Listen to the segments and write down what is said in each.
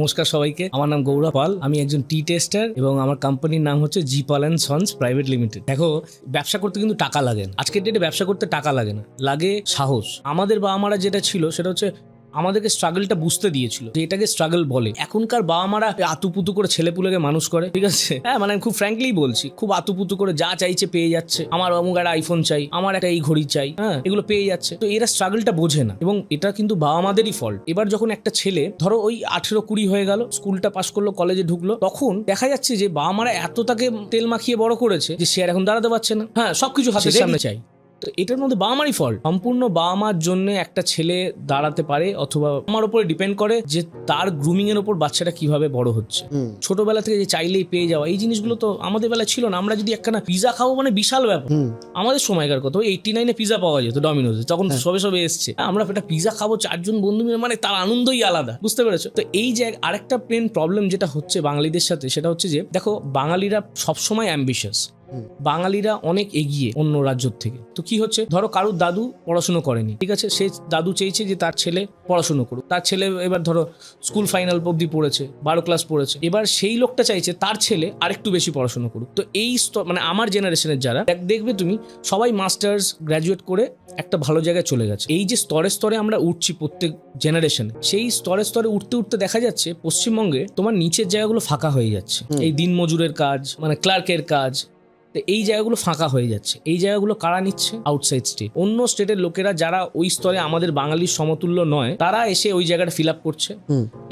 নমস্কার সবাইকে। আমার নাম গৌরব পাল। আমি একজন টি টেস্টার এবং আমার কোম্পানির নাম হচ্ছে G Pal and sons private limited. দেখো, ব্যবসা করতে কিন্তু টাকা লাগে না। আজকের ডেটে ব্যবসা করতে টাকা লাগে না। লাগে সাহস। আমাদের বাবা মারা যেটা ছিল, সেটা হচ্ছে আমাদেরকে স্ট্রাগলটা বুঝতে দিয়েছিল যে এটাকে স্ট্রাগল বলে। এখনকার বাবা মারা আতুপুতু করে ছেলেপুলেকে মানুষ করে ঠিক আছে? হ্যাঁ মানে আমি খুব ফ্র্যাঙ্কলি বলছি খুব আতুপুতু করে যা চাইছে পেয়ে যাচ্ছে। আমার অমুক একটা আইফোন চাই আমার একটা এই ঘড়ি চাই হ্যাঁ এগুলো পেয়ে যাচ্ছে। তো এরা স্ট্রাগলটা বোঝে না এবং এটা কিন্তু বাবা মাদেরই ফল্ট এবার যখন একটা ছেলে ধরো ওই আঠেরো কুড়ি হয়ে গেল স্কুলটা পাস করল কলেজে ঢুকলো তখন দেখা যাচ্ছে যে বাবা মারা এত তাকে তেল মাখিয়ে বড় করেছে যে সে আর এখন দাঁড়াতে পারছে না। হ্যাঁ সবকিছু হাতের সামনে চাই। তো এটার মধ্যে বাবা মারই ফল সম্পূর্ণ বাবা মার জন্য একটা ছেলে দাঁড়াতে পারে অথবা আমার উপরে ডিপেন্ড করে যে তার গ্রুমিং এর উপর বাচ্চাটা কীভাবে বড় হচ্ছে। ছোটবেলা থেকে যে চাইলেই পেয়ে যাওয়া এই জিনিসগুলো তো আমাদের বেলা ছিল না। আমরা যদি একখানা পিজা খাব মানে বিশাল ব্যাপার। আমাদের সময়কার কথা এইটি নাইনে পিজা পাওয়া যেত ডমিনোজে তখন সবে সবে এসছে। আমরা একটা পিজা খাব চারজন বন্ধু মিলে মানে তার আনন্দই আলাদা। বুঝতে পেরেছ? তো এই যে আরেকটা মেন প্রবলেম যেটা হচ্ছে বাঙালিদের সাথে সেটা হচ্ছে যে দেখো বাঙালিরা সবসময় অ্যাম্বিশাস হুম। বাঙালিরা অনেক এগিয়ে অন্য রাজ্যর থেকে। তো কি হচ্ছে? ধরো কারুর দাদু পড়াশুনো করেনি। ঠিক আছে? সে দাদু চেয়েছে যে তার ছেলে পড়াশুনো করুক। তার ছেলে এবার ধরো স্কুল ফাইনাল অব্দি পড়েছে বারো ক্লাস পড়েছে। এবার সেই লোকটা চাইছে তার ছেলে আরেকটু বেশি পড়াশুনো করুক। তো এই মানে আমার জেনারেশনের যারা দেখ- দেখবে তুমি সবাই মাস্টার্স গ্র্যাজুয়েট করে একটা ভালো জায়গায় চলে গেছে। এই যে স্তরে স্তরে আমরা উঠছি প্রত্যেক জেনারেশনে সেই স্তরে স্তরে উঠতে উঠতে দেখা যাচ্ছে পশ্চিমবঙ্গে তোমার নিচের জায়গাগুলো ফাঁকা হয়ে যাচ্ছে। এই দিনমজুরের কাজ মানে ক্লার্কের কাজ তো এই জায়গাগুলো ফাঁকা হয়ে যাচ্ছে। এই জায়গাগুলো কারা নিচ্ছে? আউটসাইড স্টেট অন্য স্টেটের লোকেরা যারা ওই স্তরে আমাদের বাঙালির সমতুল্য নয় তারা এসে ওই জায়গাটা ফিল আপ করছে।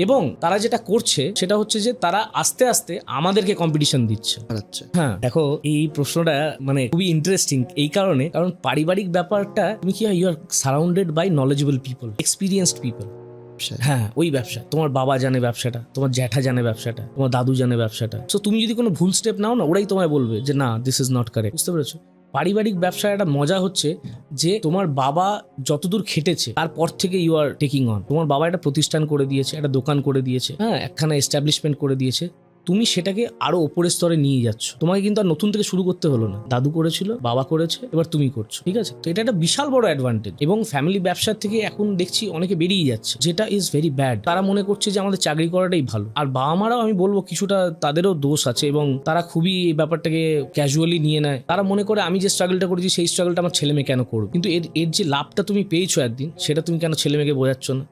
এবং তারা যেটা করছে সেটা হচ্ছে যে তারা আস্তে আস্তে আমাদেরকে কম্পিটিশন দিচ্ছে। হ্যাঁ দেখো এই প্রশ্নটা মানে খুবই ইন্টারেস্টিং এই কারণে কারণ পারিবারিক ব্যাপারটা তুমি কি হয় you are surrounded by knowledgeable people experienced people ব্যবসায়। হ্যাঁ ওই ব্যবসা। তোমার বাবা জানে ব্যবসাটা, তোমার জ্যাঠা জানে ব্যবসাটা, তোমার দাদু জানে ব্যবসাটা। সো তুমি যদি কোনো ভুল স্টেপ নাও না, ওরাই তোমায় বলবে যে, না দিস ইজ নট কারেক্ট বুঝতে পেরেছ? পারিবারিক ব্যবসায় একটা মজা হচ্ছে যে, তোমার বাবা যতদূর খেটেছে, তারপর থেকে ইউ আর টেকিং অন তোমার বাবা একটা প্রতিষ্ঠান করে দিয়েছে, একটা দোকান করে দিয়েছে হ্যাঁ একখানা এস্টাবলিশমেন্ট করে দিয়েছে। তুমি সেটাকে আরও ওপরের স্তরে নিয়ে যাচ্ছ। তোমাকে কিন্তু আর নতুন থেকে শুরু করতে হলো না। দাদু করেছিল, বাবা করেছে, এবার তুমি করছ, ঠিক আছে? তো এটা একটা বিশাল বড় অ্যাডভান্টেজ এবং ফ্যামিলি ব্যবসার থেকে এখন দেখছি অনেকে বেরিয়ে যাচ্ছে, যেটা ইজ ভেরি ব্যাড তারা মনে করছে যে আমাদের চাকরি করাটাই ভালো। আর বাবা মারাও আমি বলব কিছুটা তাদেরও দোষ আছে এবং তারা খুবই এই ব্যাপারটাকে ক্যাজুয়ালি নিয়ে নেয়। তারা মনে করে আমি যে স্ট্রাগলটা করেছি, সেই স্ট্রাগলটা আমার ছেলে মেয়ে কেন করবে কিন্তু এর এর যে লাভটা তুমি পেয়েছ একদিন, সেটা তুমি কেন ছেলে মেয়েকে বোঝাচ্ছ না?